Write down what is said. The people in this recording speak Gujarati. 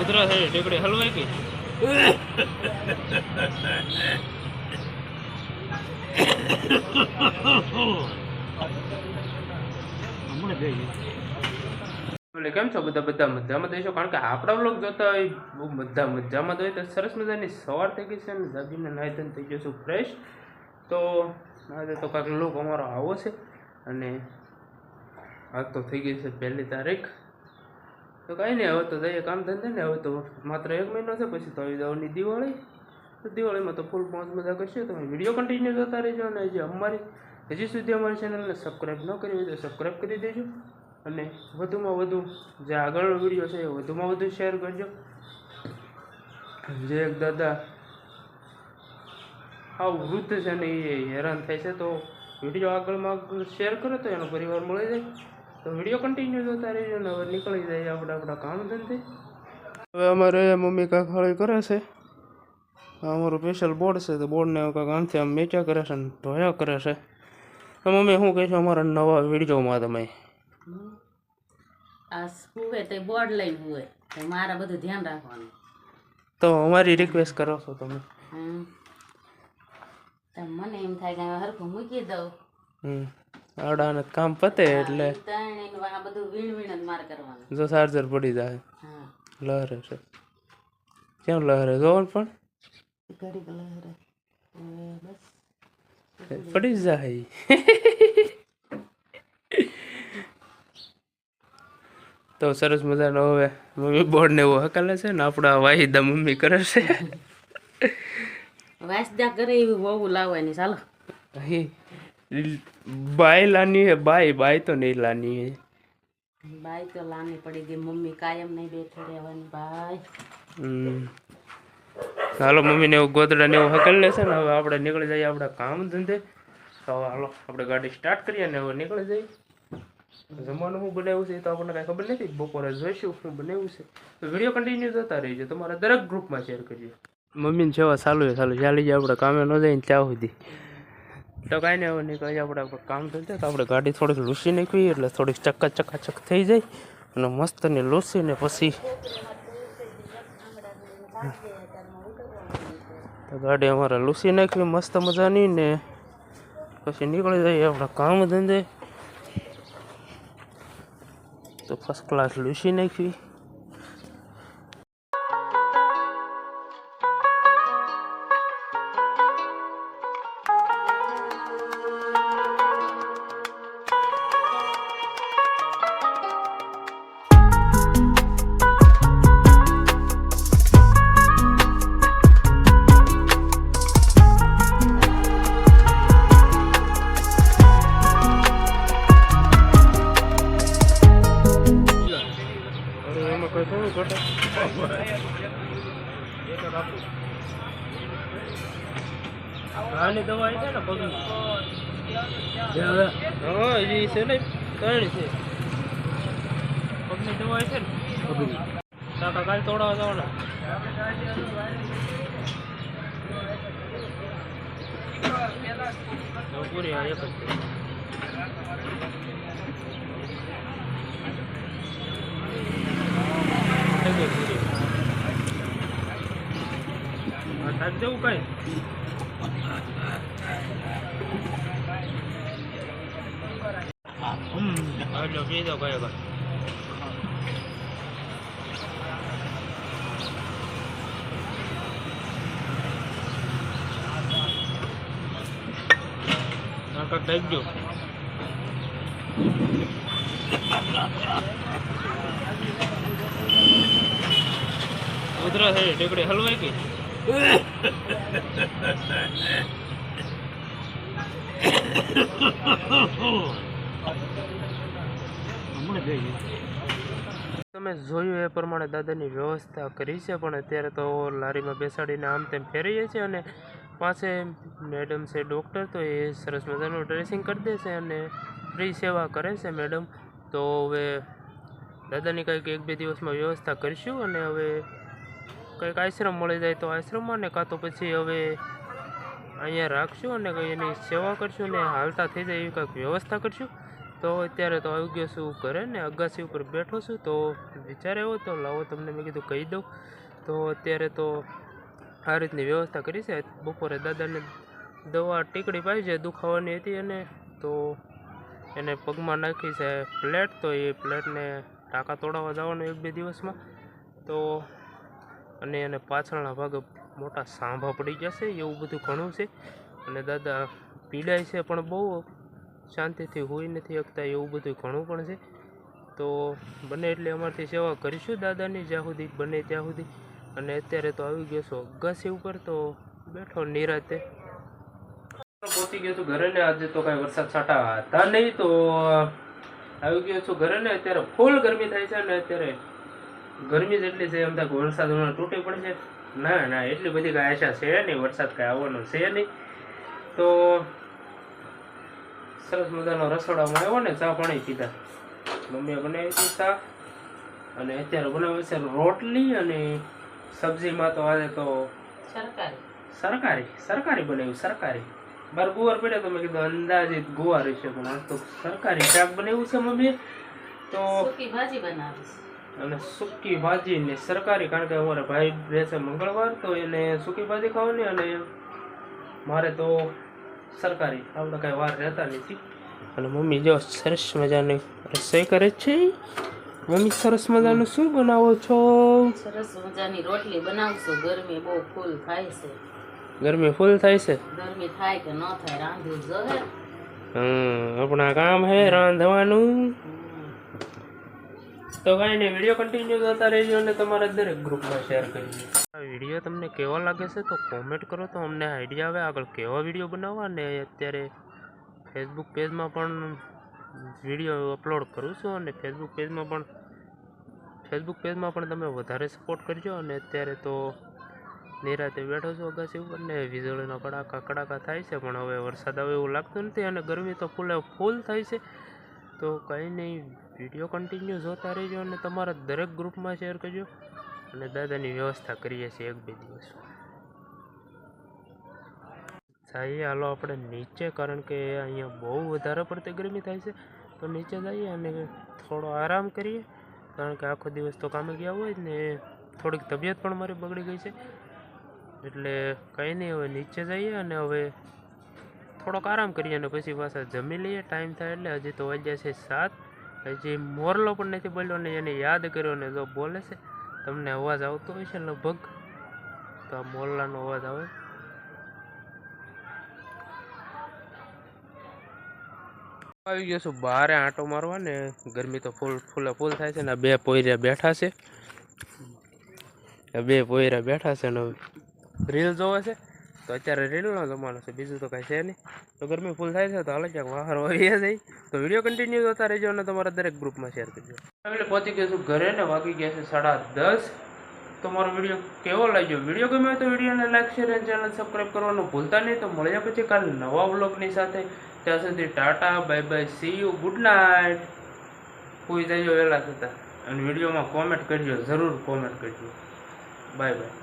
ઉધરા છે, ઢેકડી હલવાઈ ગઈ. કેમ છો બધા? બધા મજામાં થઈશો કારણ કે આપણા વ્લોગ જોતા હોય, બહુ બધા મજામાં જોઈએ તો સરસ મજાની સવાર થઈ ગઈ છે અને જાગીને નાહી થઈ છું ફ્રેશ તો આજે તો કાંઈક લોક અમારો આવો છે. અને આજ તો થઈ ગઈ છે પહેલી તારીખ. તો કાંઈ નહીં, હવે તો જઈએ, કામ ધંધે ને, હવે તો માત્ર એક મહિનો છે, પછી તો આવી જવાની દિવાળી. તો દિવાળીમાં તો ફૂલ પાંચ મજા કરશે, તમે વીડિયો કન્ટિન્યુ જોતા રહેજો અને જે અમારી, હજી સુધી અમારી ચેનલને સબસ્ક્રાઈબ ન કરી હોય તો સબસ્ક્રાઈબ કરી દેજો અને વધુમાં વધુ જે આગળનો વીડિયો છે એ વધુમાં વધુ શેર કરજો. જે એક દાદા. આ વૃદ્ધ છે ને એ હેરાન થાય છે, તો વીડિયો આગળમાં શેર કરો તો એનો પરિવાર મળી જાય. તો વીડિયો કન્ટિન્યુ જોતા રહેજો ને હવે નીકળી જાય આપણે આપણા કામ ધંધે હવે અમારે મમ્મી કાંક હળી કરે છે. અમારું સ્પેશિયલ બોર્ડ છે તો બોર્ડને કાંક આમથી આમ મેચ્યા કરે છે ને ધોયા કરે છે. તો મમ્મી શું કહેશો અમારા નવા વિડીયોમાં તમે? આ સુવે તે બોર્ડ લઈ હોય તો મારે બધું ધ્યાન રાખવાનું. તો અમારી રિક્વેસ્ટ કરો છો તમે. હમ. તો મને એમ થાય કે હરખું મૂકી દઉં. હમ. આવડાને કામ પતે એટલે આ બધું વીણ વીણ જ મારે કરવાનું. જો ચાર્જર પડી જાય. હા. લહરે છે. કેમ લહરે? જોવો પણ. ઘડી કલર બસ. પડી જ જાય. તો સરસ મજાનો હવે મમ્મી બોર્ડ ને એવું હકાલે છે ને આપણા વાહિદા મમ્મી કરે છે. વાસદા કરે એવી વહુ લાવવાની. ચાલો. બાય લાની હે બાય બાય તો નહીં લાની બાય તો લાની પડી ગઈ મમ્મી કાયમ નહીં બેઠી રહેવાની બાય. હાલો મમ્મીને એવું ગોદડા ને એવું હકલ લેશે ને હવે આપણે નીકળી જઈએ આપણા કામ ધંધે. તો હાલો આપણે ગાડી સ્ટાર્ટ કરીએ ને હવે નીકળી જઈએ. જમવાનું શું બનાવ્યું છે એ તો આપણને કાંઈ ખબર નથી. બપોરે જોઈશું શું બનાવ્યું છે. તો વીડિયો કન્ટિન્યુ જોતા રહીજો. તમારા દરેક ગ્રુપમાં શેર કરજો મમ્મીને જેવા ચાલુ ચાલુ ચાલી જાય આપણે કામે ન જાય ને ત્યાં સુધી. તો કાંઈ નહીં એવું નીકળી જાય આપણે આપણે કામ થશે તો આપણે ગાડી થોડીક લૂસી નાખવી, એટલે થોડીક ચક્કા ચકાચક થઈ જાય અને મસ્ત ને લૂસીને પછી ગાડી અમારે લૂસી નાખવી, મસ્ત મજાની ને પછી નીકળી જઈએ આપણા કામ ધંધે. તો ફર્સ્ટ ક્લાસ લૂસી નાખવી. કઈ થોડું ઘટે. આની દવા આવી છે ને પગની હા એ છે ને ત્રણ છે. પગની દવા આવી છે ને? કાકા કાલ તોડાવા જવાના. પૂરી એક જ છે. થઈ ગઈ પૂરી. આ થાક જેવું કઈ હાલો પીધો કયો કઈ કાકા થઈ ગયો ઉધરા છે ઢેકડી હલવાઈ ગઈ. તમે જોયું એ પ્રમાણે દાદાની વ્યવસ્થા કરી છે, પણ અત્યારે તો લારીમાં બેસાડીને આમ તેમ ફેરવીએ છીએ અને પાસે મેડમ છે ડૉક્ટર, તો એ સરસ મજાનું ડ્રેસિંગ કરી દે છે અને ફ્રી સેવા કરે છે મેડમ. તો હવે દાદાની કંઈક એક બે દિવસમાં વ્યવસ્થા કરીશું અને હવે કંઈક આશ્રમ મળી જાય તો આશ્રમમાં ને કાં તો પછી હવે અહીંયા રાખશું અને કંઈ એની સેવા કરશું ને હાલતા થઈ જાય એવી કંઈક વ્યવસ્થા કરશું. તો અત્યારે તો આવી ગયો છું ઘરે ને અગાસી ઉપર બેઠો છું તો વિચાર એવો તો લાવો તમને મેં કીધું કહી દઉં. તો અત્યારે તો આ રીતની વ્યવસ્થા કરી છે. બપોરે દાદાને દવા ટીકડી પાઈ છે દુખાવાની હતી અને તો એને પગમાં નાખી છે પ્લેટ તો એ પ્લેટને ટાંકા તોડાવવા જવાનું એક બે દિવસમાં. તો અને એને પાછળના ભાગે મોટા સાંભા પડી જશે, એવું બધું ઘણું છે. અને દાદા પીડાય છે પણ બહુ શાંતિથી હોઈ નથી શકતા, એવું બધું ઘણું પણ છે. તો બને એટલે અમારથી સેવા કરીશું દાદાની, જ્યાં સુધી બને ત્યાં સુધી. અને અત્યારે તો આવી ગયો છો અગાસી ઉપર, તો બેઠો નિરાતે. પહોંચી ગયો છું ઘરે ને આજે તો કાંઈ વરસાદ છાંટા હતા નહીં, તો આવી ગયો છું ઘરે ને અત્યારે ફૂલ ગરમી થાય છે ને અત્યારે ગરમી જેટલી એટલી છે એમ થાય વરસાદ તૂટી પડશે ના ના એટલી બધી કાંઈ આશા છે નહીં વરસાદ કાંઈ આવવાનો છે નહીં. તો સરસ મજાનો રસોડામાં આવ્યો ને ચા પાણી પીધા. મમ્મીએ બનાવી હતી ચા. અને અત્યારે બનાવે છે રોટલી અને સબ્જીમાં તો આજે તો સરકારી. સરકારી સરકારી બનાવ્યું સરકારી. બાર ગુવાર પડ્યા તો મેં કીધું અંદાજિત ગુવાર છે પણ આજ તો સરકારી શાક બનાવ્યું છે મમ્મીએ. તો ભાજી બનાવીશ. અને સૂકી ભાજી ને સરકારી કારણ કે અમારે ભાઈ રહેશે મંગળવાર તો એને સૂકી ભાજી ખાવાની અને મારે તો સરકારી. આપણે કાંઈ વાર રહેતા નથી. અને મમ્મી જો સરસ મજાની રસોઈ કરે છે. મમ્મી સરસ મજાનું શું બનાવો છો? સરસ મજાની રોટલી બનાવશું. ગરમી બહુ ફૂલ થાય છે. ગરમી ફૂલ થાય છે? ગરમી થાય કે ન થાય રાંધવું જોહે હમ આપણા કામ હે રાંધવાનું. તો કાંઈ નહીં વીડિયો કન્ટિન્યુ કરતા રહેજો અને તમારા દરેક ગ્રુપમાં શેર કરજો આ વીડિયો તમને કેવો લાગે છે તો કોમેન્ટ કરો તો અમને આઈડિયા આવે. આગળ કેવા વીડિયો બનાવવા અને અત્યારે ફેસબુક પેજમાં પણ વીડિયો અપલોડ કરું છું અને ફેસબુક પેજમાં પણ ફેસબુક પેજમાં પણ તમે વધારે સપોર્ટ કરજો અને અત્યારે તો નિરાતે બેઠો છું અગાસી ઉપર ને વીજળીના કડાકા કડાકા થાય છે, પણ હવે વરસાદ આવે એવું લાગતું નથી અને ગરમી તો ફૂલે ફૂલ થાય છે. તો કંઈ નહીં વીડિયો કન્ટિન્યુ જોતા રહેજો અને તમારા દરેક ગ્રુપમાં શેર કરજો. અને દાદાની વ્યવસ્થા કરીએ છીએ એક બે દિવસ. જઈએ હાલો આપણે નીચે, કારણ કે અહીંયા બહુ વધારે પડતી ગરમી થાય છે. તો નીચે જઈએ અને થોડો આરામ કરીએ. કારણ કે આખો દિવસ તો કામે ગયા હોય ને થોડીક તબિયત પણ મારી બગડી ગઈ છે. એટલે કંઈ નહીં, હવે નીચે જઈએ અને હવે થોડોક આરામ કરીએ અને પછી પાછા જમી લઈએ. ટાઈમ થાય એટલે હજી તો વાગ્યા છે સાત. હજી મોરલો પણ નથી બોલ્યો ને એને યાદ કર્યો ને જો બોલે છે, તમને અવાજ આવતો હોય છે લગભગ, તો આ મોરલાનો અવાજ આવે. આવી ગયો છું બહારે આંટો મારવા ને ગરમી તો ફૂલ, ફૂલે ફૂલ થાય છે ને બે પોયરા બેઠા છે. બે પોયરા બેઠા છે ને રીલ જોવે છે. તો અત્યારે રીલનો જમાનો છે. બીજું તો કાંઈ છે નહીં. તો ગરમી ફૂલ થાય છે, તો હાલ ક્યાંક બહાર વહીએ જઈ તો વીડિયો કન્ટિન્યુ જોતા રહેજો અને તમારા દરેક ગ્રુપમાં શેર કરજો. એટલે પહોંચી ગયું છું ઘરે ને વાગી ગયા છે સાડા દસ. તો મારો વીડિયો કેવો લાગ્યો? વીડિયો ગમ્યો તો વિડીયોને લાઈક શેર અને ચેનલ સબસ્ક્રાઈબ કરવાનું ભૂલતા નહીં. તો મળ્યા પછી કાલે નવા બ્લોગની સાથે. ત્યાં સુધી tata bye bye see you good night કોઈ જજો વહેલા થતા. અને વિડીયોમાં કોમેન્ટ કરજો, જરૂર કોમેન્ટ કરજો. Bye bye